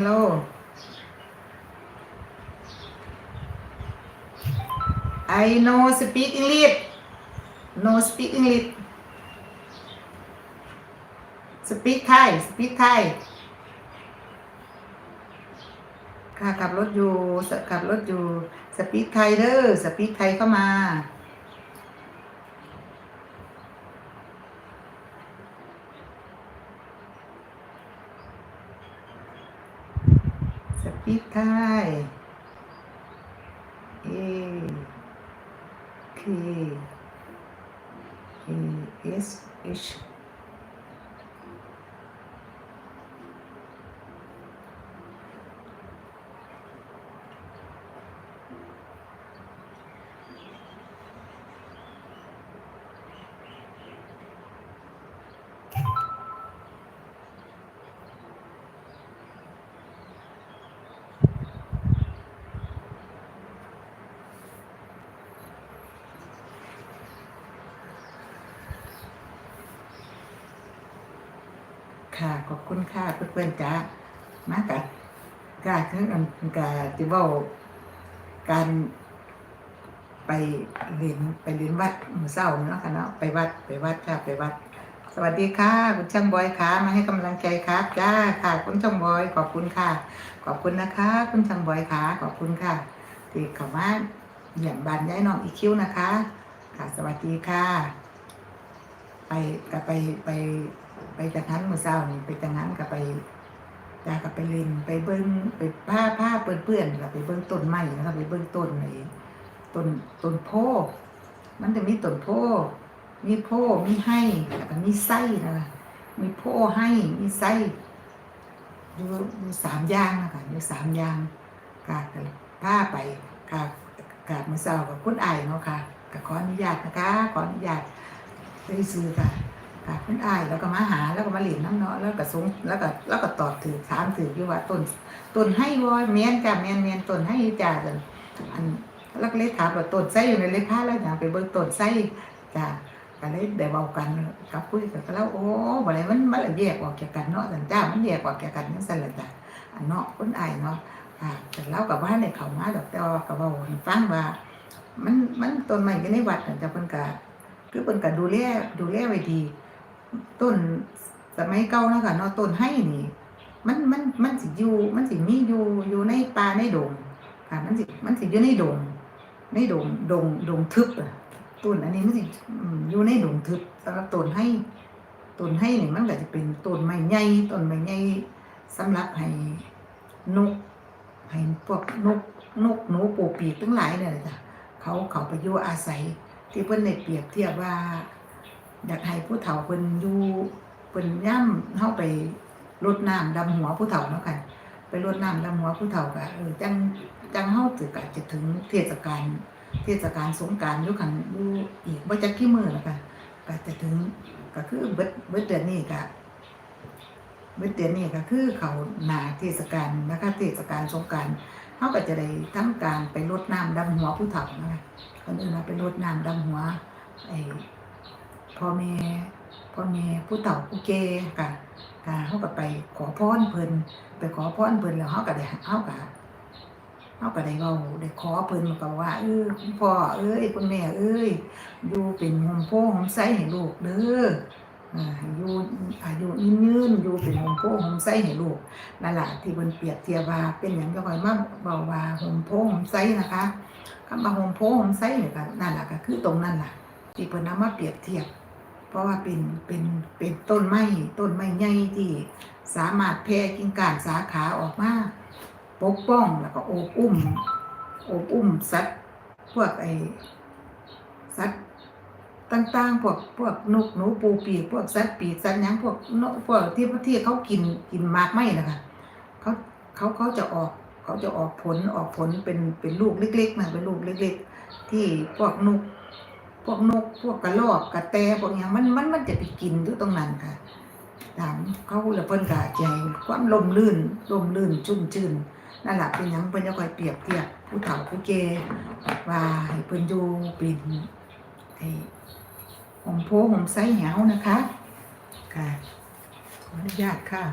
Hello. I know speak English. No speak English. Speak Thai. Speak Thai. ค่ะขับรถอยู่สขับรถอยู่สปีกไทยเด้อสปีกไทยเข้ามา สปีกไทย A ค่ะขอบคุณค่ะเพื่อนๆจ้ามากัการคืออันการที่เว่าการไปเรียนไปเรียนวัดมือเช้าเนาะค่ะเนาะไปวัดไปวัดค่ะไปวัด สวัสดีค่ะคุณช่างบอยค่ะมาให้กำลังใจครับจ้าค่ะคุณช่างบอยขอบคุณค่ะ ขอบคุณนะคะ คุณช่างบอยค่ะขอบคุณค่ะที่เข้ามาเยี่ยมบ้านย้ายน้องอีคิวนะคะ ค่ะสวัสดีค่ะ ไปก็ไปไป ไปจากนั้นเมื่อเช้านี่ไปจากนั้นก็ไปจาก็ไปเล่นไปเบิ้งไปผ้าผ้าเปื้อนเปื้อนๆก็ไปเบิ้งต้นไม้นะครับไปเบิ้งต้นไอ้ต้นต้นโพมันจะมีต้นโพมีโพมีให้แล้วก็มีไส้นะคะมีโพให้มีไส้อยู่อยู่สามอย่างนะคะอยู่สามอย่างกาดผ้าไปกาดกาดมื่อเช้ากับคุณไอายเนาะค่ะก็ขออนุญาตนะคะขออนุญาตได้ซื้อค่ะ ค่ะคุณอ้ายแล้วก็มาหาแล้วก็มาเหรียญน้ำเนาะแล้วก็สงแล้วก็แล้วก็ตอบถือถามถืออยู่ว่าต้นต้นให้วอยแมนจ้ะแมนแมนต้นให้จ้ะจ้ะอันแล้วก็เลยถามว่าต้นไส้อยู่ในเลขาแล้วอย่างไปเบิ่งต้นไส้จ้ะก็เลยได้เว้ากันกับคุยกันแล้วโอ้บ่ได้มันมันละแยกออกจากกันเนาะจังจ้ามันแยกออกจากกันจังซั่นละจ้ะอันเนาะคุณอ้ายเนาะค่ะแต่เราก็บ่ทันเขามาดอกแต่ว่าก็เว้าฟังว่า มันมันต้นไม้อยู่ในวัดน่ะจ้ะเพิ่นก็คือเพิ่นก็ดูแลดูแลไว้ดี ต้นสมัยเก่านะค่ะเนาะต้นไห้นี่ มันมันมันสิอยู่มันสิมีอยู่อยู่ในป่าในดงค่ะมันสิมันสิอยู่ในดง ในดงดงดงทึบอะต้นอันนี้มันสิอยู่ในดงทึบสำหรับต้นไห้ต้นไห้นี่มันก็จะเป็นต้นไม้ใหญ่ต้นไม้ใหญ่สำหรับให้นกให้พวกนกนกหนูปูปีกทั้งหลายเนี่ยจ้ะเขาเขาไปอยู่อาศัยที่เพิ่นได้เปรียบเทียบว่า อยากให้ผู้เฒ่าเพิ่นอยู่เพิ่นย่ำเฮาไปรดน้ำดำหัวผู้เฒ่าเนาะค่ะไปรดน้ำดำหัวผู้เฒ่าก็เออจังจังเฮาถือก็จะถึงเทศกาลเทศกาลสงกานต์อยู่คันอยู่อีกบ่จักกี่มื้อแล้วค่ะก็จะถึงก็คือเบิดเบิดเดือนนี้ก็เบิดเดือนนี้ก็คือเขาหน้าเทศกาลนะคะเทศกาลสงกานต์เฮาก็จะได้ทำการไปรดน้ำดำหัวผู้เฒ่านะคะคนอื่นเอาไปรดน้ำดำหัวไอ้ พ่อแม่พ่อแม่ผู้เฒ่าผู้แก่กะกะเขาก็ไปขอพรเพิ่นไปขอพรเพิ่นแล้วเขาก็ได้เขาก็เขาก็ได้เว้าได้ขอเพิ่นก็ว่าเออคุณพ่อเอ้ยคุณแม่เอ้ยอยู่เป็นหมโพหมไสให้ลูกเด้ออยู่อายุยืนยืนอยู่เป็นหมโพหมไส้ให้ลูกนั่นแหละที่เพิ่นเปรียบเทียบว่าเป็นหยังก็คอยมาเว้าว่าหมโพหมไส้นะคะคำว่าโฮมโพโฮมไซเนี่ยก็นั่นแหละก็คือตรงนั้นแหละที่เพิ่นนำมาเปรียบเทียบ เพราะว่าเป็นเป็นเป็นต้นไม้ต้นไม้ใหญ่ที่สามารถแผ่กิ่งก้านสาขาออกมาปกป้องแล้วก็โอบอุ้มโอบอุ้มสัตว์พวกไอสัตว์ต่างๆพวกพวกนกหนูปูปีกพวกสัตว์ปีกสัตว์ยังพวกนกพวกที่ที่เขากินกินมากไม้นะคะเขาเขาเขาจะออกเขาจะออกผลออกผลเป็นเป็นลูกเล็กๆนะเป็นลูกเล็ก ๆ ที่พวกนก พวกนกพวกกระรอกกระแตพวกอย่างมันมันมันจะไปกินอยู่ตรงนั้นค่ะถามเขาล้วเพิ่นก็ใจความลมลื่นลมลื่นชุ่มชื่นนั่นแหละเป็นยังเพิ่นจะคอยเปรียบเทียบผู้เฒ่าผู้แก่ว่าให้เพิ่นอยู่เป็นไอ้หอมโพหอมไส้เหวนะคะค่ะขออนุญาตค่ะ